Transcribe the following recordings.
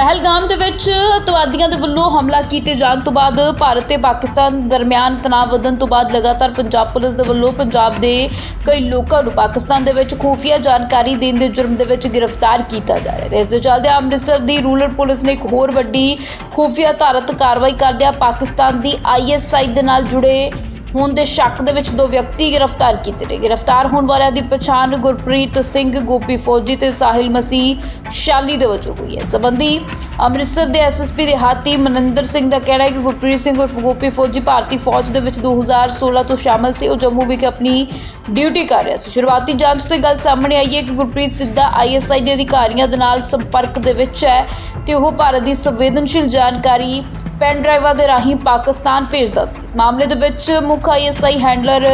ਪਹਿਲਗਾਮ ਦੇ ਵਿੱਚ ਅਤਵਾਦੀਆਂ ਦੇ ਵੱਲੋਂ ਹਮਲਾ ਕੀਤੇ ਜਾਣ ਤੋਂ ਬਾਅਦ ਭਾਰਤ ਤੇ ਪਾਕਿਸਤਾਨ ਦਰਮਿਆਨ ਤਣਾਅ ਵਧਣ ਤੋਂ ਬਾਅਦ ਲਗਾਤਾਰ ਪੰਜਾਬ ਪੁਲਿਸ ਦੇ ਵੱਲੋਂ ਪੰਜਾਬ ਦੇ ਕਈ ਲੋਕਾਂ ਨੂੰ ਪਾਕਿਸਤਾਨ ਦੇ ਵਿੱਚ ਖੂਫੀਆ ਜਾਣਕਾਰੀ ਦੇਣ ਦੇ ਜੁਰਮ ਦੇ ਵਿੱਚ ਗ੍ਰਿਫਤਾਰ ਕੀਤਾ ਜਾ ਰਿਹਾ ਹੈ। ਇਸ ਦੇ ਚੱਲਦੇ ਅੰਮ੍ਰਿਤਸਰ ਦੀ ਰੂਰਲ ਪੁਲਿਸ ਨੇ ਇੱਕ ਹੋਰ ਵੱਡੀ ਖੂਫੀਆ ਧਾਰਤ ਕਾਰਵਾਈ ਕਰਦਿਆਂ ਪਾਕਿਸਤਾਨ ਦੀ ਆਈਐਸਆਈ ਦੇ ਨਾਲ ਜੁੜੇ ਹੋਣ ਦੇ ਸ਼ੱਕ ਦੇ ਵਿੱਚ ਦੋ ਵਿਅਕਤੀ ਗ੍ਰਿਫਤਾਰ ਕੀਤੇ ਨੇ ਗ੍ਰਿਫਤਾਰ ਹੋਣ ਵਾਲਿਆਂ ਦੀ ਪਛਾਣ ਗੁਰਪ੍ਰੀਤ ਸਿੰਘ, ਗੋਪੀ ਫੌਜੀ ਤੇ ਸਾਹਿਲ ਮਸੀਹ ਸ਼ਾਲੀ ਦੇ ਵਜੋਂ ਹੋਈ ਹੈ। ਸੰਬੰਧੀ ਅੰਮ੍ਰਿਤਸਰ ਦੇ ਐਸਐਸਪੀ ਦੇ ਹਾਤੀ ਮਨਿੰਦਰ ਸਿੰਘ ਦਾ ਕਹਿਣਾ ਹੈ ਕਿ ਗੁਰਪ੍ਰੀਤ ਸਿੰਘ ਉਰਫ ਗੋਪੀ ਫੌਜੀ ਭਾਰਤੀ ਫੌਜ ਦੇ ਵਿੱਚ 2016 ਤੋਂ ਸ਼ਾਮਲ ਸੀ। ਉਹ ਜੰਮੂ ਵਿਖੇ ਆਪਣੀ ਡਿਊਟੀ ਕਰ ਰਿਹਾ ਸੀ। ਸ਼ੁਰੂਆਤੀ ਜਾਂਚ ਤੋਂ ਇਹ ਗੱਲ ਸਾਹਮਣੇ ਆਈ ਹੈ ਕਿ ਗੁਰਪ੍ਰੀਤ ਸਿੱਧਾ ਆਈਐਸਆਈ ਦੇ ਅਧਿਕਾਰੀਆਂ ਦੇ ਨਾਲ ਸੰਪਰਕ ਦੇ ਵਿੱਚ ਹੈ ਤੇ ਉਹ ਭਾਰਤ ਦੀ ਸੰਵੇਦਨਸ਼ੀਲ ਜਾਣਕਾਰੀ ਪੈਨ ਡਰਾਈਵਾਂ ਦੇ ਰਾਹੀਂ ਪਾਕਿਸਤਾਨ ਭੇਜਦਾ ਸੀ। ਇਸ ਮਾਮਲੇ ਦੇ ਵਿੱਚ ਮੁੱਖ ਆਈਐਸਆਈ ਹੈਂਡਲਰ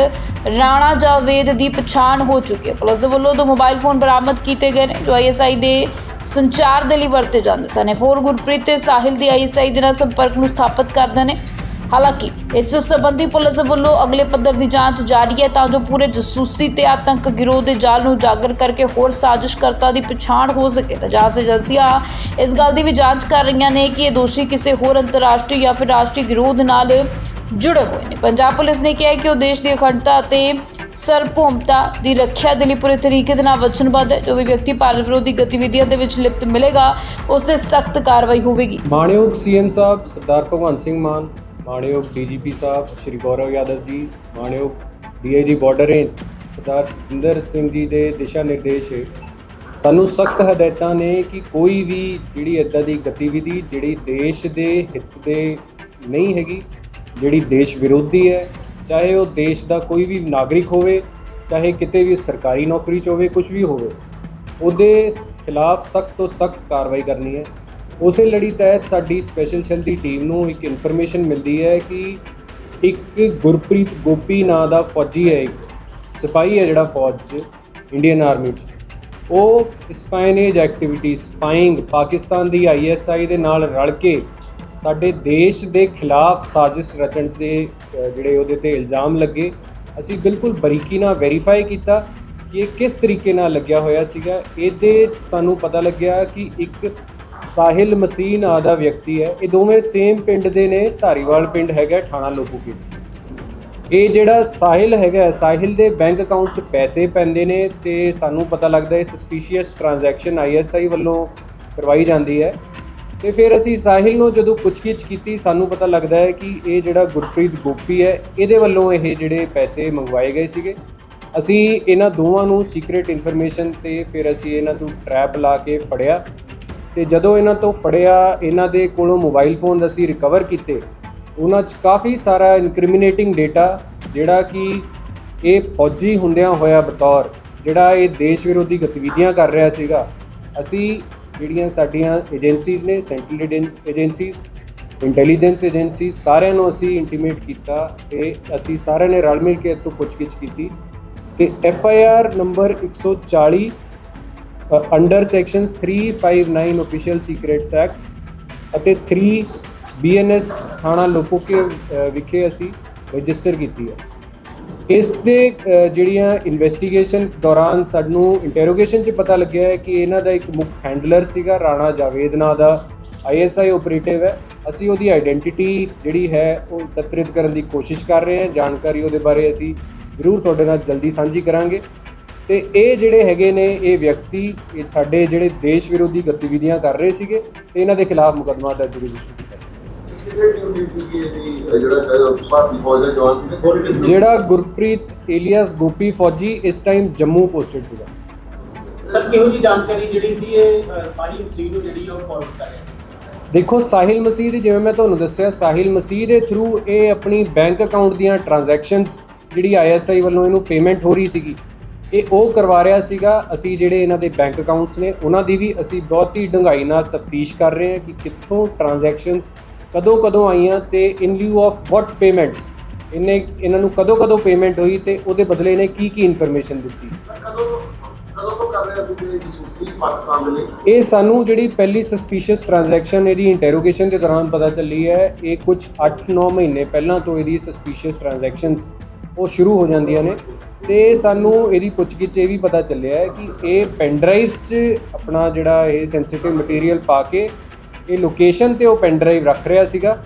ਰਾਣਾ ਜਾਵੇਦ ਦੀ ਪਛਾਣ ਹੋ ਚੁੱਕੀ ਹੈ। ਪੁਲਿਸ ਦੇ ਵੱਲੋਂ ਦੋ ਮੋਬਾਈਲ ਫੋਨ ਬਰਾਮਦ ਕੀਤੇ ਗਏ ਨੇ, ਜੋ ਆਈਐਸਆਈ ਦੇ ਸੰਚਾਰ ਦੇ ਲਈ ਵਰਤੇ ਜਾਂਦੇ ਸਨ। ਇਹ ਫੋਰ ਗੁਰਪ੍ਰੀਤ ਤੇ ਸਾਹਿਲ ਦੀ ਆਈਐਸਆਈ ਦੇ ਨਾਲ ਸੰਪਰਕ ਨੂੰ ਸਥਾਪਿਤ ਕਰਦੇ ਨੇ। ਹਾਲਾਂਕਿ ਇਸ ਸੰਬੰਧੀ ਪੁਲਿਸ ਵੱਲੋਂ ਅਗਲੇ ਪੱਧਰ ਦੀ ਜਾਂਚ ਜਾਰੀ ਹੈ ਤਾਂ ਜੋ ਪੂਰੇ ਜਸੂਸੀ ਤੇ ਆਤੰਕ ਗਿਰੋਹ ਦੇ ਜਾਲ ਨੂੰ ਉਜਾਗਰ ਕਰਕੇ ਹੋਰ ਸਾਜ਼ਿਸ਼ਕਰਤਾ ਦੀ ਪਛਾਣ ਹੋ ਸਕੇ ਤਾਂ ਜਾਂਚ ਏਜੰਸੀਆਂ ਇਸ ਗੱਲ ਦੀ ਵੀ ਜਾਂਚ ਕਰ ਰਹੀਆਂ ਨੇ ਕਿ ਇਹ ਦੋਸ਼ੀ ਕਿਸੇ ਹੋਰ ਅੰਤਰਰਾਸ਼ਟਰੀ ਜਾਂ ਫਿਰ ਰਾਸ਼ਟਰੀ ਗਿਰੋਹ ਦੇ ਨਾਲ ਜੁੜੇ ਹੋਏ ਨੇ। ਪੰਜਾਬ ਪੁਲਿਸ ਨੇ ਕਿਹਾ ਕਿ ਉਹ ਦੇਸ਼ ਦੀ ਅਖੰਡਤਾ ਅਤੇ ਸਰਭੂਮਤਾ ਦੀ ਰੱਖਿਆ ਦੇ ਲਈ ਪੂਰੇ ਤਰੀਕੇ ਦੇ ਨਾਲ ਵਚਨਬੱਧ ਹੈ। ਜੋ ਵੀ ਵਿਅਕਤੀ ਭਾਰਤ ਵਿਰੋਧੀ ਗਤੀਵਿਧੀਆਂ ਦੇ ਵਿੱਚ ਲਿਪਤ ਮਿਲੇਗਾ, ਉਸ ਤੇ ਸਖਤ ਕਾਰਵਾਈ ਹੋਵੇਗੀ। ਮਾਣਯੋਗ ਸੀਐਮ ਸਾਹਿਬ ਸਰਦਾਰ ਭਗਵੰਤ ਸਿੰਘ ਮਾਨ ਮਾਣਯੋਗ ਡੀਜੀਪੀ ਸਾਹਿਬ, ਸ਼੍ਰੀ ਗੌਰਵ ਯਾਦਵ ਜੀ, ਮਾਣਯੋਗ DIG border range, Sardar Satinder Singh ji ਦੇ ਦਿਸ਼ਾ ਨਿਰਦੇਸ਼ ਸਾਨੂੰ ਸਖਤ ਹਦਾਇਤਾਂ ਨੇ ਕਿ ਕੋਈ ਵੀ ਜਿਹੜੀ ਇਦਾਂ ਦੀ ਗਤੀਵਿਧੀ ਜਿਹੜੀ ਦੇਸ਼ ਦੇ ਹਿੱਤ ਦੇ ਨਹੀਂ ਹੈਗੀ, ਜਿਹੜੀ ਦੇਸ਼ ਵਿਰੋਧੀ ਹੈ, ਚਾਹੇ ਉਹ ਦੇਸ਼ ਦਾ ਕੋਈ ਵੀ ਨਾਗਰਿਕ ਹੋਵੇ, ਚਾਹੇ ਕਿਤੇ ਵੀ ਸਰਕਾਰੀ ਨੌਕਰੀ 'ਚ ਹੋਵੇ ਕੁਝ ਵੀ ਹੋਵੇ, ਉਹਦੇ ਖਿਲਾਫ ਸਖਤ ਤੋਂ ਸਖਤ ਕਾਰਵਾਈ ਕਰਨੀ ਹੈ। ਉਸੇ ਲੜੀ ਤਹਿਤ ਸਾਡੀ ਸਪੈਸ਼ਲ ਸੈੱਲ ਦੀ ਟੀਮ ਨੂੰ ਇੱਕ ਇਨਫੋਰਮੇਸ਼ਨ ਮਿਲਦੀ ਹੈ ਕਿ ਇੱਕ ਗੁਰਪ੍ਰੀਤ ਗੋਪੀ ਨਾਂ ਦਾ ਫੌਜੀ ਹੈ ਇੱਕ, ਸਿਪਾਹੀ ਹੈ ਜਿਹੜਾ ਫੌਜ 'ਚ ਇੰਡੀਅਨ ਆਰਮੀ 'ਚ। ਉਹ ਸਪਾਈਨੇਜ ਐਕਟੀਵਿਟੀ ਸਪਾਈਂਗ ਪਾਕਿਸਤਾਨ ਦੀ ਆਈਐਸਆਈ ਦੇ ਨਾਲ ਰਲ ਕੇ ਸਾਡੇ ਦੇਸ਼ ਦੇ ਖਿਲਾਫ ਸਾਜ਼ਿਸ਼ ਰਚਣ ਦੇ ਜਿਹੜੇ ਉਹਦੇ ਤੇ ਇਲਜ਼ਾਮ ਲੱਗੇ। ਅਸੀਂ ਬਿਲਕੁਲ ਬਰੀਕੀ ਨਾਲ ਵੈਰੀਫਾਈ ਕੀਤਾ ਕਿ ਇਹ ਕਿਸ ਤਰੀਕੇ ਨਾਲ ਲੱਗਿਆ ਹੋਇਆ ਸੀਗਾ। ਇਹਦੇ ਸਾਨੂੰ ਪਤਾ ਲੱਗਿਆ ਕਿ ਇੱਕ ਸਾਹਿਲ ਮਸੀਹ ਨਾਂ ਦਾ ਵਿਅਕਤੀ ਹੈ। ਇਹ ਦੋਵੇਂ ਸੇਮ ਪਿੰਡ ਦੇ ਨੇ, ਧਾਰੀਵਾਲ ਪਿੰਡ ਹੈਗਾ, ਥਾਣਾ ਲੋਪੂਕੇ 'ਚ ਇਹ ਜਿਹੜਾ ਸਾਹਿਲ ਹੈਗਾ ਸਾਹਿਲ ਦੇ ਬੈਂਕ ਅਕਾਊਂਟ 'ਚ ਪੈਸੇ ਪੈਂਦੇ ਨੇ ਤੇ ਸਾਨੂੰ ਪਤਾ ਲੱਗਦਾ ਹੈ ਸਸਪੀਸ਼ੀਅਸ ਟ੍ਰਾਂਜੈਕਸ਼ਨ ਆਈਐਸਆਈ ਵੱਲੋਂ ਕਰਵਾਈ ਜਾਂਦੀ ਹੈ। ਤੇ ਫਿਰ ਅਸੀਂ ਸਾਹਿਲ ਨੂੰ ਜਦੋਂ ਪੁੱਛਗਿੱਛ ਕੀਤੀ, ਸਾਨੂੰ ਪਤਾ ਲੱਗਦਾ ਹੈ ਕਿ ਇਹ ਜਿਹੜਾ ਗੁਰਪ੍ਰੀਤ ਗੋਪੀ ਹੈ, ਇਹਦੇ ਵੱਲੋਂ ਇਹ ਜਿਹੜੇ ਪੈਸੇ ਮੰਗਵਾਏ ਗਏ ਸੀਗੇ। ਅਸੀਂ ਇਹਨਾਂ ਦੋਵਾਂ ਨੂੰ ਸੀਕ੍ਰੀਟ ਇਨਫੋਰਮੇਸ਼ਨ ਤੇ ਫਿਰ ਅਸੀਂ ਇਹਨਾਂ ਤੋਂ ਟਰੈਪ ਲਾ ਕੇ ਫੜਿਆ। ਤੇ ਜਦੋਂ ਇਹਨਾਂ ਤੋਂ ਫੜਿਆ, ਇਹਨਾਂ ਦੇ ਕੋਲੋਂ ਮੋਬਾਈਲ ਫੋਨ ਅਸੀਂ ਰਿਕਵਰ ਕੀਤੇ, ਉਹਨਾਂ 'ਚ ਕਾਫੀ ਸਾਰਾ ਇਨਕ੍ਰਿਮੀਨੇਟਿੰਗ ਡੇਟਾ ਜਿਹੜਾ ਕਿ ਇਹ ਫੌਜੀ ਹੁੰਦਿਆਂ ਹੋਇਆ ਬਤੌਰ, ਜਿਹੜਾ ਇਹ ਦੇਸ਼ ਵਿਰੋਧੀ ਗਤੀਵਿਧੀਆਂ ਕਰ ਰਿਹਾ ਸੀਗਾ। ਅਸੀਂ ਜਿਹੜੀਆਂ ਸਾਡੀਆਂ ਏਜੰਸੀਜ਼ ਨੇ ਸੈਂਟਰਲ ਏਜੰਸੀਜ਼ ਇੰਟੈਲੀਜੈਂਸ ਏਜੰਸੀ ਸਾਰਿਆਂ ਨੂੰ ਅਸੀਂ ਇੰਟੀਮੇਟ ਕੀਤਾ ਤੇ ਅਸੀਂ ਸਾਰਿਆਂ ਨੇ ਰਲ ਮਿਲ ਕੇ ਇਹ ਤੋਂ ਪੁੱਛਗਿੱਛ ਕੀਤੀ ਤੇ F I R number 140 under sections 359 official secrets act ਅਤੇ 3 ਬੀਐਨਐਸ ਥਾਣਾ ਲੋਪੋਕੇ ਵਿਖੇ ਅਸੀਂ ਰਜਿਸਟਰ ਕੀਤੀ ਹੈ। ਇਸ ਦੇ ਜਿਹੜੀਆਂ ਇਨਵੈਸਟੀਗੇਸ਼ਨ ਦੌਰਾਨ ਸਾਨੂੰ ਇੰਟਰੋਗੇਸ਼ਨ 'ਚ ਪਤਾ ਲੱਗਿਆ ਹੈ ਕਿ ਇਹਨਾਂ ਦਾ ਇੱਕ ਮੁੱਖ ਹੈਂਡਲਰ ਸੀਗਾ, ਰਾਣਾ ਜਾਵੇਦ ਨਾਂ ਦਾ ਆਈਐਸਆਈ ਆਪਰੇਟਿਵ ਹੈ। ਅਸੀਂ ਉਹਦੀ ਆਇਡੈਂਟੀਟੀ ਜਿਹੜੀ ਹੈ, ਉਹ ਇਕੱਤਰਿਤ ਕਰਨ ਦੀ ਕੋਸ਼ਿਸ਼ ਕਰ ਰਹੇ ਹਾਂ। ਜਾਣਕਾਰੀ ਉਹਦੇ ਬਾਰੇ ਅਸੀਂ ਜ਼ਰੂਰ ਤੁਹਾਡੇ ਨਾਲ ਜਲਦੀ ਸਾਂਝੀ ਕਰਾਂਗੇ। ਤੇ ਇਹ ਜਿਹੜੇ ਹੈਗੇ ਨੇ ਇਹ ਵਿਅਕਤੀ ਇਹ ਸਾਡੇ ਜਿਹੜੇ ਦੇਸ਼ ਵਿਰੋਧੀ ਗਤੀਵਿਧੀਆਂ ਕਰ ਰਹੇ ਸੀਗੇ ਤੇ ਇਹਨਾਂ ਦੇ ਖਿਲਾਫ ਮੁਕੱਦਮਾ ਦਰਜ ਰਜਿਸਟਰ ਕੀਤਾ ਜਿਹੜਾ ਅਹ ਭਾਰਤੀ ਫੌਜ ਦਾ ਜਵਾਨ ਸੀਗਾ ਥੋੜੀ ਜਿਹੀ ਜਿਹੜਾ ਗੁਰਪ੍ਰੀਤ ਏਲੀਅਸ ਗੋਪੀ ਫੌਜੀ ਇਸ ਟਾਈਮ ਜੰਮੂ ਪੋਸਟਡ ਸੀਗਾ। ਸਰ ਕਿਹੋ ਜੀ ਜਾਣਕਾਰੀ ਜਿਹੜੀ ਸੀ ਇਹ ਸਾਰੀ ਮਸੀਹ ਨੂੰ ਜਿਹੜੀ ਆ ਉਹ ਫੋਰਵਰਡ ਕਰ ਰਿਹਾ ਸੀ? ਦੇਖੋ ਸਾਹਿਲ ਮਸੀਹ ਦੀ ਜਿਵੇਂ ਮੈਂ ਤੁਹਾਨੂੰ ਦੱਸਿਆ ਸਾਹਿਲ ਮਸੀਹ ਦੇ ਥਰੂ ਇਹ ਆਪਣੀ ਬੈਂਕ ਅਕਾਊਂਟ ਦੀਆਂ ਟ੍ਰਾਂਜੈਕਸ਼ਨਸ ਜਿਹੜੀ ਆਈਐਸਆਈ ਵੱਲੋਂ ਇਹਨੂੰ ਪੇਮੈਂਟ ਹੋ ਰਹੀ ਸੀਗੀ ਇਹ ਉਹ ਕਰਵਾ ਰਿਹਾ ਸੀਗਾ ਅਸੀਂ ਜਿਹੜੇ ਇਹਨਾਂ ਦੇ ਬੈਂਕ ਅਕਾਊਂਟਸ ਨੇ ਉਹਨਾਂ ਦੀ ਵੀ ਅਸੀਂ ਬਹੁਤ ਹੀ ਡੂੰਘਾਈ ਨਾਲ ਤਫਤੀਸ਼ ਕਰ ਰਹੇ ਹਾਂ ਕਿ ਕਿੱਥੋਂ ਟ੍ਰਾਂਜੈਕਸ਼ਨਸ ਕਦੋਂ ਕਦੋਂ ਆਈਆਂ ਤੇ in lieu of what payments ਇਹਨੇ ਇਹਨਾਂ ਨੂੰ ਕਦੋਂ ਕਦੋਂ ਪੇਮੈਂਟ ਹੋਈ ਤੇ ਉਹਦੇ ਬਦਲੇ ਇਹਨੇ ਕੀ ਕੀ ਇਨਫੋਰਮੇਸ਼ਨ ਦਿੱਤੀ ਇਹ ਸਾਨੂੰ ਜਿਹੜੀ ਪਹਿਲੀ ਸਸਪੀਸ਼ੀਅਸ ਟ੍ਰਾਂਜੈਕਸ਼ਨ ਇਹਦੀ ਇੰਟਰੋਗੇਸ਼ਨ ਦੇ ਦੌਰਾਨ ਪਤਾ ਚੱਲੀ ਹੈ ਇਹ ਕੁਝ 8-9 ਮਹੀਨੇ ਪਹਿਲਾਂ ਤੋਂ ਇਹਦੀ ਸਸਪੀਸ਼ੀਅਸ ਟ੍ਰਾਂਜੈਕਸ਼ਨਸ ਉਹ ਸ਼ੁਰੂ ਹੋ ਜਾਂਦੀਆਂ ਨੇ। ਤੇ ਸਾਨੂੰ ਇਹਦੀ ਪੁੱਛਗਿੱਛ ਇਹ ਵੀ ਪਤਾ ਚੱਲਿਆ ਹੈ ਕਿ ਇਹ ਪੈਨ ਡਰਾਈਵਸ 'ਚ ਆਪਣਾ ਜਿਹੜਾ ਇਹ ਸੈਂਸਿਟਿਵ ਮਟੀਰੀਅਲ ਪਾ ਕੇ ਇਹ ਲੋਕੇਸ਼ਨ ਤੇ ਉਹ ਪੈਨ ਡਰਾਈਵ ਰੱਖ ਰਿਹਾ ਸੀਗਾ,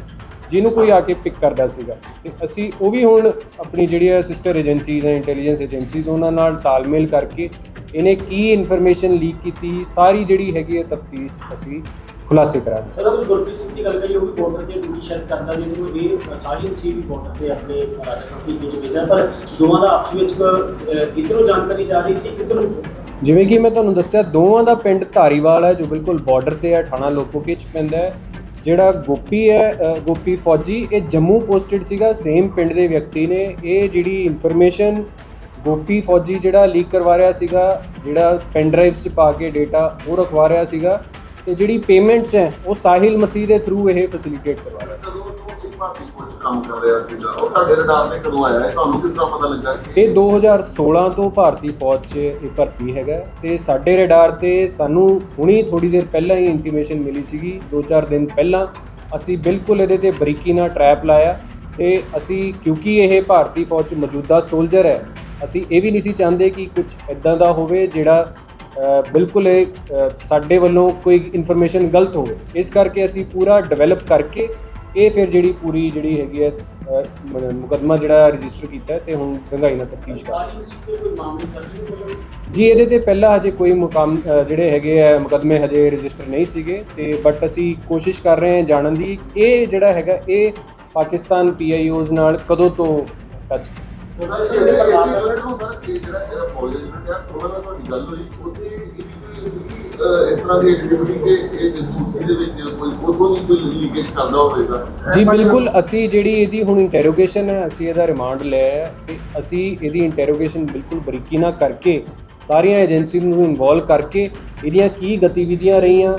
ਜਿਹਨੂੰ ਕੋਈ ਆ ਕੇ ਪਿਕ ਕਰਦਾ ਸੀਗਾ। ਤੇ ਅਸੀਂ ਉਹ ਵੀ ਹੁਣ ਆਪਣੀ ਜਿਹੜੀਆਂ ਸਿਸਟਰ ਏਜੰਸੀਜ਼ ਹੈ ਇੰਟੈਲੀਜੈਂਸ ਏਜੰਸੀਜ਼ ਉਹਨਾਂ ਨਾਲ ਤਾਲਮੇਲ ਕਰਕੇ ਇਹਨੇ ਕੀ ਇਨਫੋਰਮੇਸ਼ਨ ਲੀਕ ਕੀਤੀ, ਸਾਰੀ ਜਿਹੜੀ ਹੈਗੀ ਹੈ ਤਫਤੀਸ਼ ਅਸੀਂ ਖੁਲਾਸੇ ਕਰਾਂਗੇ ਸਰ ਅਗਰ ਗੁਰਪ੍ਰੀਤ ਸਿੰਘ ਦੀ ਗੱਲ ਕਰੀਏ ਉਹ ਵੀ ਬਾਰਡਰ ਤੇ ਡਿਊਟੀ ਸ਼ਾਇਦ ਕਰਦਾ ਜਿਹਨੂੰ ਇਹ ਸਾਰੀ ਸੀ ਵੀ ਬਾਰਡਰ ਤੇ ਆਪਣੇ ਰਾਜਸਥਾਨ ਸੀ ਵਿੱਚ ਭੇਜਿਆ ਪਰ ਦੋਵਾਂ ਦਾ ਆਪਸ ਵਿੱਚ ਇੱਧਰੋਂ ਜਾਣਕਾਰੀ ਜਾ ਰਹੀ ਸੀ ਕਿੱਧਰੋਂ? ਜਿਵੇਂ ਕਿ ਮੈਂ ਤੁਹਾਨੂੰ ਦੱਸਿਆ ਦੋਵਾਂ ਦਾ ਪਿੰਡ ਧਾਰੀਵਾਲ ਹੈ ਜੋ ਬਿਲਕੁਲ ਬਾਰਡਰ ਤੇ ਹੈ ਥਾਣਾ ਲੋਕੋਕੇ ਚ ਪੈਂਦਾ ਹੈ। ਜਿਹੜਾ ਗੋਪੀ ਹੈ ਗੋਪੀ ਫੌਜੀ ਇਹ ਜੰਮੂ ਪੋਸਟਡ ਸੀਗਾ ਸੇਮ ਪਿੰਡ ਦੇ ਵਿਅਕਤੀ ਨੇ। ਇਹ ਜਿਹੜੀ ਇਨਫੋਰਮੇਸ਼ਨ ਗੋਪੀ ਫੌਜੀ ਜਿਹੜਾ ਲੀਕ ਕਰਵਾ ਰਿਹਾ ਸੀਗਾ ਜਿਹੜਾ ਪੈਨ ਡਰਾਈਵਸ 'ਚ ਪਾ ਕੇ ਡਾਟਾ ਉਹ ਰਖਵਾ ਰਿਹਾ ਸੀਗਾ। ਤੇ ਜਿਹੜੀ ਪੇਮੈਂਟਸ ਹੈ ਉਹ ਸਾਹਿਲ ਮਸੀਹ ਦੇ ਥਰੂ ਇਹ ਫੈਸਿਲਿਟੇਟ ਕਰਵਾ ਰਿਹਾ ਸੀ ਕੰਮ ਕਰ ਰਿਹਾ ਸੀਗਾ ਉਹ ਤੁਹਾਡੇ ਰਡਾਰ ਤੇ ਕਦੋਂ ਆਇਆ? ਹੈ ਤੁਹਾਨੂੰ ਕਿਸ ਤਰ੍ਹਾਂ ਪਤਾ ਲੱਗਾ ਕਿ ਇਹ 2016 ਤੋਂ ਭਾਰਤੀ ਫੌਜ 'ਚ ਇਹ ਭਰਤੀ ਹੈਗਾ ਤੇ ਸਾਡੇ ਰਡਾਰ ਤੇ ਸਾਨੂੰ ਹੁਣੀ ਥੋੜੀ ਦੇਰ ਪਹਿਲਾਂ ਹੀ ਇੰਟੀਮੇਸ਼ਨ ਮਿਲੀ ਸੀਗੀ। 2-4 ਦਿਨ ਪਹਿਲਾਂ ਅਸੀਂ ਬਿਲਕੁਲ ਇਹਦੇ ਤੇ ਬਰੀਕੀ ਨਾਲ ਟਰੈਪ ਲਾਇਆ ਤੇ ਅਸੀਂ ਕਿਉਂਕਿ ਇਹ ਭਾਰਤੀ ਫੌਜ 'ਚ ਮੌਜੂਦਾ ਸੋਲਜਰ ਹੈ ਅਸੀਂ ਇਹ ਵੀ ਨਹੀਂ ਸੀ ਚਾਹੁੰਦੇ ਕਿ ਕੁਝ ਇਦਾਂ ਦਾ ਹੋਵੇ ਜਿਹੜਾ ਬਿਲਕੁਲ ਇਹ ਸਾਡੇ ਵੱਲੋਂ ਕੋਈ ਇਨਫੋਰਮੇਸ਼ਨ ਗਲਤ ਹੋਵੇ। ਇਸ ਕਰਕੇ ਅਸੀਂ ਪੂਰਾ ਡਿਵੈਲਪ ਕਰਕੇ ਇਹ ਫਿਰ ਜਿਹੜੀ ਪੂਰੀ ਜਿਹੜੀ ਹੈਗੀ ਹੈ ਮੁਕਦਮਾ ਜਿਹੜਾ ਰਜਿਸਟਰ ਕੀਤਾ ਹੈ ਤੇ ਹੁਣ ਡੰਗਾਈ ਨਾਲ ਤਫਤੀਸ਼ ਕਰ ਜੀ, ਇਹਦੇ ਤੇ ਪਹਿਲਾਂ ਹਜੇ ਕੋਈ ਮੁਕਾਮ ਜਿਹੜੇ ਹੈਗੇ ਆ, ਮੁਕਦਮੇ ਹਜੇ ਰਜਿਸਟਰ ਨਹੀਂ ਸੀਗੇ ਤੇ ਬਟ ਅਸੀਂ ਕੋਸ਼ਿਸ਼ ਕਰ ਰਹੇ ਹਾਂ ਜਾਣਨ ਦੀ। ਇਹ ਜਿਹੜਾ ਹੈਗਾ, ਇਹ ਪਾਕਿਸਤਾਨ ਪੀਆਈਓਜ਼ ਨਾਲ ਕਦੋਂ ਤੋਂ ਟੱਚ ਸਰ ਇਹ ਯੂਨਿਟ ਨੂੰ ਸਰ ਇਹ ਜਿਹੜਾ ਇਹਦਾ ਫੌਜ ਯੂਨਿਟ ਆ ਉਹਨਾਂ ਨਾਲ ਤੁਹਾਡੀ ਗੱਲ ਹੋਈ ਉਹਦੇ ਇਹਦੀ ਕੋਈ ਇਸ ਤਰ੍ਹਾਂ ਦੀ ਐਕਟੀਵਿਟੀ ਕਿ ਇਹ ਜਸੂਸੀ ਦੇ ਵਿੱਚ ਕੋਈ ਉਥੋਂ ਨਹੀਂ ਕੋਈ ਲੀਕੇਜ ਕਰਦਾ ਹੋਵੇਗਾ ਜੀ, ਬਿਲਕੁਲ, ਅਸੀਂ ਜਿਹੜੀ ਇਹਦੀ ਹੁਣ ਇੰਟਰੋਗੇਸ਼ਨ ਹੈ, ਅਸੀਂ ਇਹਦਾ ਰਿਮਾਂਡ ਲਿਆ ਤੇ ਅਸੀਂ ਇਹਦੀ ਇੰਟਰੋਗੇਸ਼ਨ ਬਿਲਕੁਲ ਬਰੀਕੀ ਨਾਲ ਕਰਕੇ, ਸਾਰੀਆਂ ਏਜੰਸੀ ਨੂੰ ਇਨਵੋਲਵ ਕਰਕੇ, ਇਹਦੀਆਂ ਕੀ ਗਤੀਵਿਧੀਆਂ ਰਹੀਆਂ,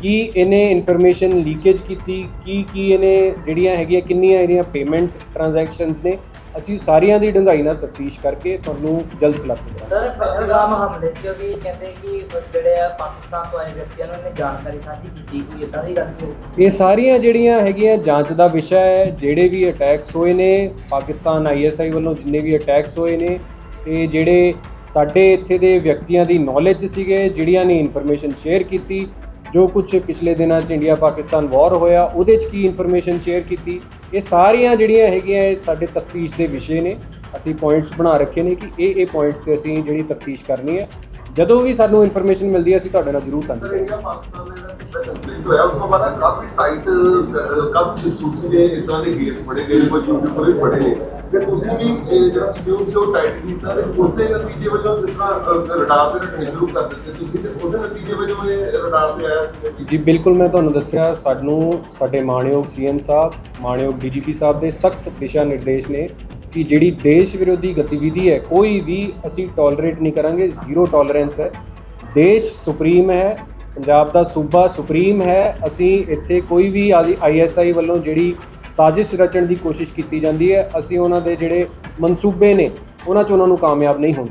ਕੀ ਇਹਨੇ ਇਨਫੋਰਮੇਸ਼ਨ ਲੀਕੇਜ ਕੀਤੀ, ਕੀ ਕੀ ਇਹਨੇ ਜਿਹੜੀਆਂ ਹੈਗੀਆਂ, ਕਿੰਨੀਆਂ ਇਹਦੀਆਂ ਪੇਮੈਂਟ ਟ੍ਰਾਂਜੈਕਸ਼ਨਸ ਨੇ ਅਸੀਂ ਸਾਰੀਆਂ ਦੀ ਡੂੰਘਾਈ ਨਾਲ ਤਫਤੀਸ਼ ਕਰਕੇ ਤੁਹਾਨੂੰ ਜਲਦ ਖੁਲਾਸੇ ਕਰਾਂਗੇ। ਸਰ ਪਹਿਲਗਾਮ ਹਮਲੇ ਵੀ ਕਹਿੰਦੇ ਕਿ ਜਿਹੜੇ ਆ ਪਾਕਿਸਤਾਨ ਤੋਂ ਆਏ ਵਿਅਕਤੀਆਂ ਨੂੰ ਇਹਨੇ ਜਾਣਕਾਰੀ ਸਾਂਝੀ ਕੀਤੀ ਕੋਈ ਇਦਾਂ ਦੀ ਗੱਲ ਹੋਈ। ਇਹ ਸਾਰੀਆਂ ਜਿਹੜੀਆਂ ਹੈਗੀਆਂ ਜਾਂਚ ਦਾ ਵਿਸ਼ਾ ਹੈ ਜਿਹੜੇ ਵੀ ਅਟੈਕਸ ਹੋਏ ਨੇ ਪਾਕਿਸਤਾਨ ਆਈਐਸਆਈ ਵੱਲੋਂ ਜਿੰਨੇ ਵੀ ਅਟੈਕਸ ਹੋਏ ਨੇ ਤੇ ਜਿਹੜੇ ਸਾਡੇ ਇੱਥੇ ਦੇ ਵਿਅਕਤੀਆਂ ਦੀ ਨੌਲੇਜ ਸੀਗੇ ਜਿਹੜੀਆਂ ਨੇ ਇਨਫੋਰਮੇਸ਼ਨ ਸ਼ੇਅਰ ਕੀਤੀ ਜੋ ਕੁਝ ਪਿਛਲੇ ਦਿਨਾਂ 'ਚ ਇੰਡੀਆ ਪਾਕਿਸਤਾਨ ਵਾਰ ਹੋਇਆ ਉਹਦੇ 'ਚ ਕੀ ਇਨਫੋਰਮੇਸ਼ਨ ਸ਼ੇਅਰ ਕੀਤੀ ਇਹ ਸਾਰੀਆਂ ਜਿਹੜੀਆਂ ਹੈਗੀਆਂ ਇਹ ਸਾਡੇ ਤਫਤੀਸ਼ ਦੇ ਵਿਸ਼ੇ ਨੇ। ਅਸੀਂ ਪੁਆਇੰਟਸ ਬਣਾ ਰੱਖੇ ਨੇ ਕਿ ਇਹ ਇਹ ਪੁਆਇੰਟਸ ਤੇ ਅਸੀਂ ਜਿਹੜੀ ਤਫਤੀਸ਼ ਕਰਨੀ ਹੈ ਜਦੋਂ ਵੀ ਸਾਨੂੰ ਇਨਫੋਰਮੇਸ਼ਨ ਮਿਲਦੀ ਹੈ ਅਸੀਂ ਤੁਹਾਡੇ ਨਾਲ ਜ਼ਰੂਰ ਸਾਂਝੀ ਸਰ ਕਰਾਂਗੇ। ਇੰਡੀਆ ਪਾਕਿਸਤਾਨ ਦਾ ਜਿਹੜਾ ਪਿਛਲਾ ਕੰਫਲਿਕਟ ਹੋਇਆ ਉਸ ਤੋਂ ਬਾਅਦ ਕਾਫੀ ਟਾਈਟ ਕਾਫੀ ਜਸੂਸੀ ਦੇ ਇਸ ਤਰ੍ਹਾਂ ਦੇ ਕੇਸ ਫੜੇ ਗਏ ਨੇ, ਕੁਝ ਯੂਟਿਊਬਰ ਵੀ ਫੜੇ ਨੇ ਤੇ ਤੁਸੀਂ ਵੀ ਇਹ ਜਿਹੜਾ ਸਕਿਊਰ ਸੀ ਉਹ ਟਾਈਟ ਕੀਤਾ ਤੇ ਉਸ ਦੇ ਨਤੀਜੇ ਵਜੋਂ ਜਿਸ ਤਰ੍ਹਾਂ ਰਡਾਰ ਤੇ ਰੱਖਣੇ ਸ਼ੁਰੂ ਕਰ ਦਿੱਤੇ ਤੁਸੀਂ ਤੇ ਉਹਦੇ ਨਤੀਜੇ ਵਜੋਂ ਇਹ ਰਡਾਰ ਤੇ ਆਇਆ ਸੀ ਜੀ ਬਿਲਕੁਲ ਮੈਂ ਤੁਹਾਨੂੰ ਦੱਸਿਆ ਸਾਨੂੰ ਸਾਡੇ ਮਾਣਯੋਗ ਸੀਐਮ ਸਾਹਿਬ ਮਾਣਯੋਗ ਡੀਜੀਪੀ ਸਾਹਿਬ ਦੇ ਸਖਤ ਦਿਸ਼ਾ ਨਿਰਦੇਸ਼ ਨੇ ਕਿ ਜਿਹੜੀ ਦੇਸ਼ ਵਿਰੋਧੀ ਗਤੀਵਿਧੀ ਹੈ ਕੋਈ ਵੀ ਅਸੀਂ ਟੋਲਰੇਟ ਨਹੀਂ ਕਰਾਂਗੇ ਜ਼ੀਰੋ ਟੋਲਰੈਂਸ ਹੈ। ਦੇਸ਼ ਸੁਪਰੀਮ ਹੈ ਪੰਜਾਬ ਦਾ ਸੂਬਾ ਸੁਪਰੀਮ ਹੈ ਅਸੀਂ ਇੱਥੇ ਕੋਈ ਵੀ ਆਈਐਸਆਈ ਵੱਲੋਂ ਜਿਹੜੀ ਸਾਜ਼ਿਸ਼ ਰਚਣ ਦੀ ਕੋਸ਼ਿਸ਼ ਕੀਤੀ ਜਾਂਦੀ ਹੈ ਅਸੀਂ ਉਹਨਾਂ ਦੇ ਜਿਹੜੇ ਮਨਸੂਬੇ ਨੇ ਉਹਨਾਂ 'ਚ ਉਹਨਾਂ ਨੂੰ ਕਾਮਯਾਬ ਨਹੀਂ ਹੋਣ।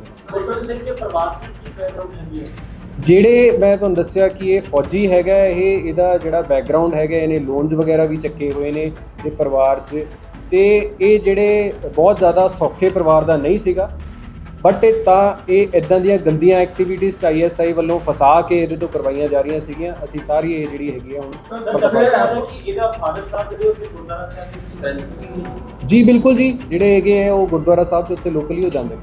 ਜਿਹੜੇ ਮੈਂ ਤੁਹਾਨੂੰ ਦੱਸਿਆ ਕਿ ਇਹ ਫੌਜੀ ਹੈਗਾ ਇਹ ਇਹਦਾ ਜਿਹੜਾ ਬੈਕਗ੍ਰਾਉਂਡ ਹੈਗਾ ਇਹਨੇ ਲੋਨਸ ਵਗੈਰਾ ਵੀ ਚੱਕੇ ਹੋਏ ਨੇ ਇਹ ਪਰਿਵਾਰ 'ਚ ਤੇ ਇਹ ਜਿਹੜੇ ਬਹੁਤ ਜ਼ਿਆਦਾ ਸੌਖੇ ਪਰਿਵਾਰ ਦਾ ਨਹੀਂ ਸੀਗਾ ਬਟ ਇਹ ਤਾਂ ਇਹ ਇਦਾਂ ਦੀਆਂ ਗੰਦੀਆਂ ਐਕਟੀਵਿਟੀਜ਼ ਆਈਐਸਆਈ ਵੱਲੋਂ ਫਸਾ ਕੇ ਇਹਦੇ ਤੋਂ ਕਰਵਾਈਆਂ ਜਾ ਰਹੀਆਂ ਸੀਗੀਆਂ ਅਸੀਂ ਸਾਰੀ ਇਹ ਜਿਹੜੀ ਹੈਗੀ ਆ ਹੁਣ ਜਾ ਰਿਹਾ ਕਿ ਇਹਦਾ ਫਾਦਰ ਸਾਹਿਬ ਜਿਹੜੇ ਉੱਥੇ ਗੁਰਦਾਰਾ ਸਾਹਿਬ ਦੇ ਵਿੱਚ ਰਹਿੰਦੇ ਨੇ ਜੀ ਬਿਲਕੁਲ ਜੀ ਜਿਹੜੇ ਹੈਗੇ ਆ ਉਹ ਗੁਰਦੁਆਰਾ ਸਾਹਿਬ 'ਚ ਉੱਥੇ ਲੋਕਲੀ ਹੋ ਜਾਂਦੇ ਨੇ।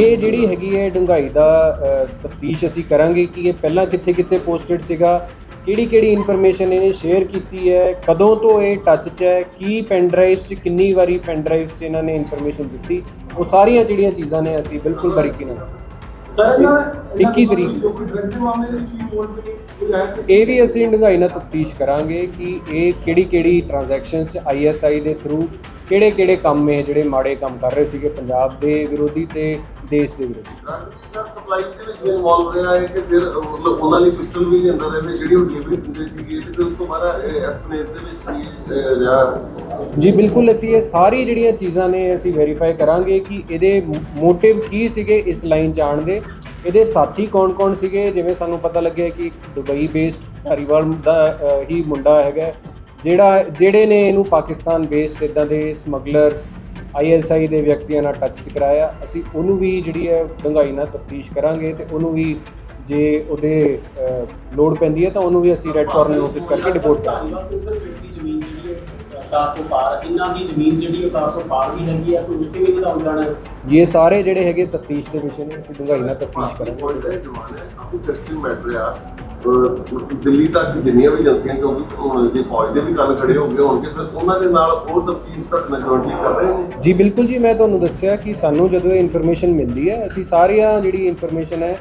ਇਹ ਜਿਹੜੀ ਹੈਗੀ ਹੈ ਡੂੰਘਾਈ ਦਾ ਤਫਤੀਸ਼ ਅਸੀਂ ਕਰਾਂਗੇ ਕਿ ਇਹ ਪਹਿਲਾਂ ਕਿੱਥੇ ਕਿੱਥੇ ਪੋਸਟਡ ਸੀਗਾ ਕਿਹੜੀ ਕਿਹੜੀ ਇਨਫੋਰਮੇਸ਼ਨ ਇਹਨੇ ਸ਼ੇਅਰ ਕੀਤੀ ਹੈ ਕਦੋਂ ਤੋਂ ਇਹ ਟੱਚ 'ਚ ਹੈ ਕੀ ਪੈਨ ਡਰਾਈਵਸ 'ਚ ਕਿੰਨੀ ਵਾਰੀ ਪੈਨ ਡਰਾਈਵਸ 'ਚ ਇਹਨਾਂ ਨੇ ਇਨਫੋਰਮੇਸ਼ਨ ਦਿੱਤੀ ਉਹ ਸਾਰੀਆਂ ਜਿਹੜੀਆਂ ਚੀਜ਼ਾਂ ਨੇ ਅਸੀਂ ਬਿਲਕੁਲ ਬਾਰੀਕੀ ਨਾਲ ਸਰ 21 ਤਰੀਕ। ਜੋ ਕੋਈ ਡਰੱਗਸ ਦੇ ਮਾਮਲੇ ਵਿੱਚ ਕੀ ਬੋਲ ਰਹੇ ਕੋਈ ਆਇਆ ਕਿਸੇ ਇਹ ਵੀ ਅਸੀਂ ਡੂੰਘਾਈ ਨਾਲ ਤਫਤੀਸ਼ ਕਰਾਂਗੇ ਕਿ ਇਹ ਕਿਹੜੀ ਕਿਹੜੀ ਟ੍ਰਾਂਜੈਕਸ਼ਨਸ ਆਈਐਸਆਈ ਦੇ ਥਰੂ ਕਿਹੜੇ ਕਿਹੜੇ ਕੰਮ ਇਹ ਜਿਹੜੇ ਮਾੜੇ ਕੰਮ ਕਰ ਰਹੇ ਸੀਗੇ ਪੰਜਾਬ ਦੇ ਵਿਰੋਧੀ ਤੇ ਦੇਸ਼ ਦੇ ਵਿਰੋਧੀ? ਸਰ ਸਪਲਾਈ ਦੇ ਵਿੱਚ ਇਨਵੋਲਵ ਰਿਹਾ ਹੈ ਕਿ ਫਿਰ ਅਹ, ਮਤਲਬ ਉਹਨਾਂ ਦੀ ਪਿਸਟਲ ਵੀ ਲਿਆਂਦਾ ਰਹੇ ਜਿਹੜੀ ਉਹ ਡਿਲੀਵਰੀ ਦਿੰਦੇ ਸੀਗੇ ਤੇ ਫਿਰ ਉਸ ਤੋਂ ਬਾਅਦ ਐਸਪਨੇਸ ਦੇ ਵਿੱਚ ਹੀ ਅਹ, ਰਿਹਾ ਜੀ ਬਿਲਕੁਲ ਅਸੀਂ ਇਹ ਸਾਰੀ ਜਿਹੜੀਆਂ ਚੀਜ਼ਾਂ ਨੇ ਅਸੀਂ ਵੈਰੀਫਾਈ ਕਰਾਂਗੇ ਕਿ ਇਹਦੇ ਮੋਟਿਵ ਕੀ ਸੀਗੇ ਇਸ ਲਾਈਨ 'ਚ ਆਉਣ ਦੇ। ਇਹਦੇ ਸਾਥੀ ਕੌਣ-ਕੌਣ ਸੀਗੇ? ਜਿਵੇਂ ਸਾਨੂੰ ਪਤਾ ਲੱਗਿਆ ਕਿ ਦੁਬਈ ਬੇਸਡ ਧਾਰੀਵਾਲ ਦਾ ਹੀ ਮੁੰਡਾ ਹੈਗਾ ਜਿਹੜਾ ਜਿਹੜੇ ਨੇ ਇਹਨੂੰ ਪਾਕਿਸਤਾਨ ਬੇਸਡ ਇਦਾਂ ਦੇ ਸਮਗਲਰਸ ਆਈਐਸਆਈ ਦੇ ਵਿਅਕਤੀਆਂ ਨਾਲ ਟੱਚ 'ਚ ਕਰਾਇਆ। ਅਸੀਂ ਉਹਨੂੰ ਵੀ ਜਿਹੜੀ ਹੈ ਡੂੰਘਾਈ ਨਾਲ ਤਫਤੀਸ਼ ਕਰਾਂਗੇ ਤੇ ਉਹਨੂੰ ਵੀ ਜੇ ਉਹਦੇ ਅ, ਲੋੜ ਪੈਂਦੀ ਹੈ ਤਾਂ ਉਹਨੂੰ ਵੀ ਅਸੀਂ ਰੈੱਡ ਕਾਰਨਰ ਨੋਟਿਸ ਕਰਕੇ ਡਿਪੋਰਟ ਕਰਾਂਗੇ ਇਹ ਸਾਰੇ ਜਿਹੜੇ ਹੈਗੇ ਤਫਤੀਸ਼ ਦੇ ਵਿਸ਼ੇ ਨੇ ਅਸੀਂ ਡੂੰਘਾਈ ਨਾਲ ਤਫਤੀਸ਼ ਕਰਾਂਗੇ। ਦਿੱਲੀ ਤੱਕ ਜਿੰਨੀਆਂ ਵੀ ਏਜੰਸੀਆਂ ਕਿਉਂਕਿ ਹੁਣ ਜੇ ਫੌਜ ਦੇ ਵੀ ਕੱਲ ਖੜੇ ਹੋ ਗਏ ਹੋਣਗੇ ਫਿਰ ਉਹਨਾਂ ਦੇ ਨਾਲ ਉਹ ਤਫਤੀਸ਼ ਘਟਨਾ ਜੁਆਇੰਟਲੀ ਕਰ ਰਹੇ ਨੇ ਜੀ ਬਿਲਕੁਲ ਜੀ ਮੈਂ ਤੁਹਾਨੂੰ ਦੱਸਿਆ ਕਿ ਸਾਨੂੰ ਜਦੋਂ ਇਹ ਇਨਫੋਰਮੇਸ਼ਨ ਮਿਲਦੀ ਹੈ ਅਸੀਂ ਸਾਰੀਆਂ ਜਿਹੜੀ ਇਨਫੋਰਮੇਸ਼ਨ ਹੈ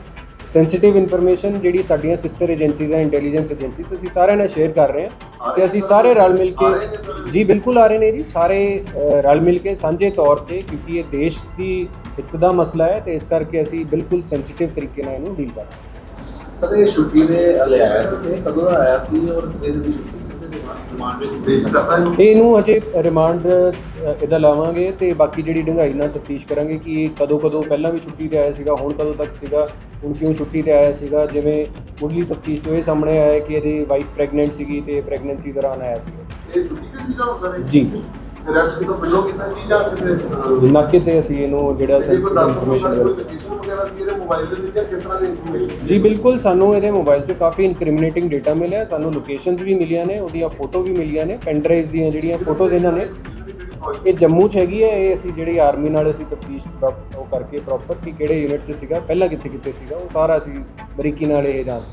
ਸੈਂਸਿਟਿਵ ਇਨਫੋਰਮੇਸ਼ਨ ਜਿਹੜੀ ਸਾਡੀਆਂ ਸਿਸਟਰ ਏਜੰਸੀਜ਼ ਹੈ ਇੰਟੈਲੀਜੈਂਸ ਏਜੰਸੀਜ਼ ਅਸੀਂ ਸਾਰਿਆਂ ਨਾਲ ਸ਼ੇਅਰ ਕਰ ਰਹੇ ਹਾਂ ਤੇ ਅਸੀਂ ਸਾਰੇ ਰਲ ਮਿਲ ਕੇ? ਜੀ ਬਿਲਕੁਲ ਆ ਰਹੇ ਨੇ ਜੀ ਸਾਰੇ ਰਲ ਮਿਲ ਕੇ ਸਾਂਝੇ ਤੌਰ ਤੇ ਕਿਉਂਕਿ ਇਹ ਦੇਸ਼ ਦੀ ਹਿੱਤ ਦਾ ਮਸਲਾ ਹੈ ਤੇ ਇਸ ਕਰਕੇ ਅਸੀਂ ਬਿਲਕੁਲ ਸੈਂਸਿਟਿਵ ਤਰੀਕੇ ਨਾਲ ਇਹਨੂੰ ਡੀਲ ਕਰ ਰਹੇ ਹਾਂ ਸਰ ਇਹ ਛੁੱਟੀ ਦੇ ਲੈ ਆਇਆ ਸੀ ਤੇ ਕਦੋਂ ਦਾ ਆਇਆ ਸੀ ਔਰ ਕਿੰਨੇ ਦਿਨ ਦੀ ਛੁੱਟੀ ਸੀ ਤੇ ਰਿਮਾਂਡ ਵਿੱਚ ਪੇਸ਼ ਕਰਤਾ ਇਹਨੂੰ ਇਹ ਇਹਨੂੰ ਅਜੇ ਰਿਮਾਂਡ ਇਹਦਾ ਲਾਵਾਂਗੇ ਤੇ ਬਾਕੀ ਜਿਹੜੀ ਡੂੰਘਾਈ ਨਾਲ ਤਫਤੀਸ਼ ਕਰਾਂਗੇ ਕਿ ਇਹ ਕਦੋਂ ਕਦੋਂ ਪਹਿਲਾਂ ਵੀ ਛੁੱਟੀ ਤੇ ਆਇਆ ਸੀਗਾ ਹੁਣ ਕਦੋਂ ਤੱਕ ਸੀਗਾ ਹੁਣ ਕਿਉਂ ਛੁੱਟੀ ਤੇ ਆਇਆ ਸੀਗਾ ਜਿਵੇਂ ਮੁੱਢਲੀ ਤਫਤੀਸ਼ ਤੋਂ ਇਹ ਸਾਹਮਣੇ ਆਇਆ ਕਿ ਇਹਦੀ ਵਾਈਫ ਪ੍ਰੈਗਨੈਂਟ ਸੀਗੀ ਤੇ ਪ੍ਰੈਗਨੈਂਸੀ ਦੌਰਾਨ ਆਇਆ ਸੀਗਾ। ਇਹ ਛੁੱਟੀ ਤੇ ਸੀਗਾ ਉਹ ਸਾਰੇ? ਜੀ। ਰੈਸਟ ਕਿਤੋਂ ਪਿੰਡੋਂ ਕੀਤਾ ਕੀ ਜਾਂ ਕਿਤੇ ਨਾਕੇ ਤੇ ਅਸੀਂ ਇਹਨੂੰ ਜਿਹੜਾ ਦਿਓ ਇਨਫੋਰਮੇਸ਼ਨ ਵਗੈਰਾ ਸੀ ਇਹਦੇ ਮੋਬਾਈਲ ਦੇ ਵਿੱਚ ਕਿਸ ਤਰ੍ਹਾਂ ਦੀ ਇਨਫੋਰਮੇਸ਼ਨ ਜੀ, ਬਿਲਕੁਲ ਸਾਨੂੰ ਇਹਦੇ ਮੋਬਾਈਲ 'ਚ ਕਾਫੀ ਇਨਕ੍ਰਿਮੀਨੇਟਿੰਗ ਡਾਟਾ ਮਿਲਿਆ। ਸਾਨੂੰ ਲੋਕੇਸ਼ਨਸ ਵੀ ਮਿਲੀਆਂ ਨੇ, ਉਹਦੀਆਂ ਫੋਟੋ ਵੀ ਮਿਲੀਆਂ ਨੇ ਪੈਨ ਡਰਾਈਵਸ ਦੀਆਂ ਜਿਹੜੀਆਂ ਫੋਟੋਜ਼ ਇਹਨਾਂ ਨੇ। ਇਹ ਜੰਮੂ 'ਚ ਹੈਗੀ ਹੈ, ਇਹ ਅਸੀਂ ਜਿਹੜੀ ਆਰਮੀ ਨਾਲ ਅਸੀਂ ਤਫਤੀਸ਼ ਉਹ ਕਰਕੇ ਪ੍ਰੋਪਰ ਕਿ ਕਿਹੜੇ ਯੂਨਿਟ 'ਚ ਸੀਗਾ, ਪਹਿਲਾਂ ਕਿੱਥੇ ਕਿੱਥੇ ਸੀਗਾ, ਉਹ ਸਾਰਾ ਅਸੀਂ ਬਰੀਕੀ ਨਾਲ ਇਹ ਜਾਂਚ